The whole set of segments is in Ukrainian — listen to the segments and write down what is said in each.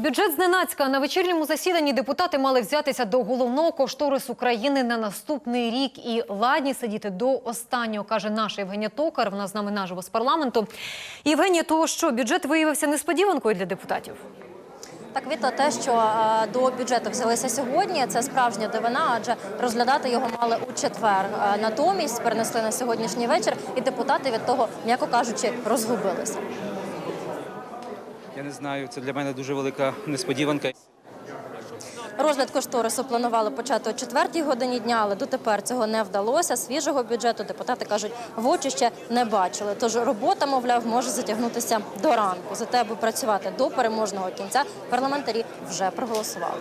Бюджет зненацька на вечірньому засіданні депутати мали взятися до головного кошторису країни на наступний рік і ладні сидіти до останнього, каже наша Євгенія Токар. Вона з нами наживо з парламенту. Євгенія, того що бюджет виявився несподіванкою для депутатів. Так, Віто, те, що е, до бюджету взялися сьогодні, це справжня дивина, адже розглядати його мали у четвер. Е, Натомість перенесли на сьогоднішній вечір, і депутати від того, м'яко кажучи, розгубилися. Я не знаю, це для мене дуже велика несподіванка. Розгляд кошторису планували почати о четвертій годині дня, але дотепер цього не вдалося. Свіжого бюджету депутати кажуть, в очі ще не бачили. Тож робота, мовляв, може затягнутися до ранку. Зате, аби працювати до переможного кінця, парламентарі вже проголосували.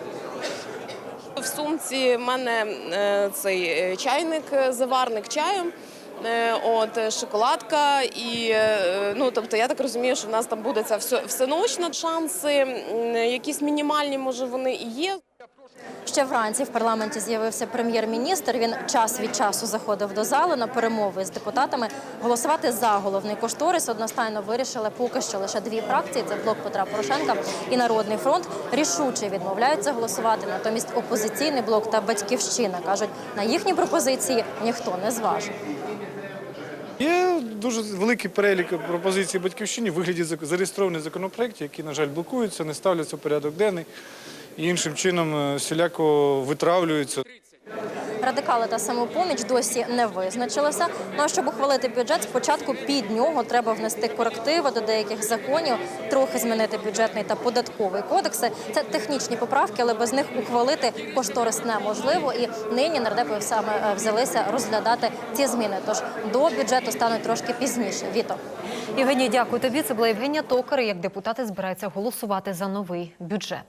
В сумці в мене е, цей е, чайник, е, заварник чаю. Е, От е, шоколадка, і е, ну тобто я так розумію, що в нас там буде це все всеночно. Шанси якісь мінімальні, може вони і є. Ще вранці в парламенті з'явився прем'єр-міністр. Він час від часу заходив до залу на перемови з депутатами. Голосувати за головний кошторис одностайно вирішили поки що лише дві фракції: це блок Петра Порошенка і Народний фронт. Рішуче відмовляються голосувати. Натомість опозиційний блок та батьківщина кажуть, на їхні пропозиції ніхто не зважив. Є дуже великий перелік пропозицій батьківщині вигляді зареєстрованих законопроєктів, які, на жаль, блокуються, не ставляться в порядок денний і іншим чином е, всіляко витравлюються. Радикали та самопоміч досі не визначилися. Ну щоб ухвалити бюджет, спочатку під нього треба внести корективи до деяких законів, трохи змінити бюджетний та податковий кодекси. Це технічні поправки, але без них ухвалити кошторис неможливо. І нині нардепи саме е, взялися розглядати ці зміни. Тож до бюджету стануть трошки пізніше. Віто. Євгенія, дякую тобі. Це була Євгенія Токар. Як депутати збираються голосувати за новий бюджет.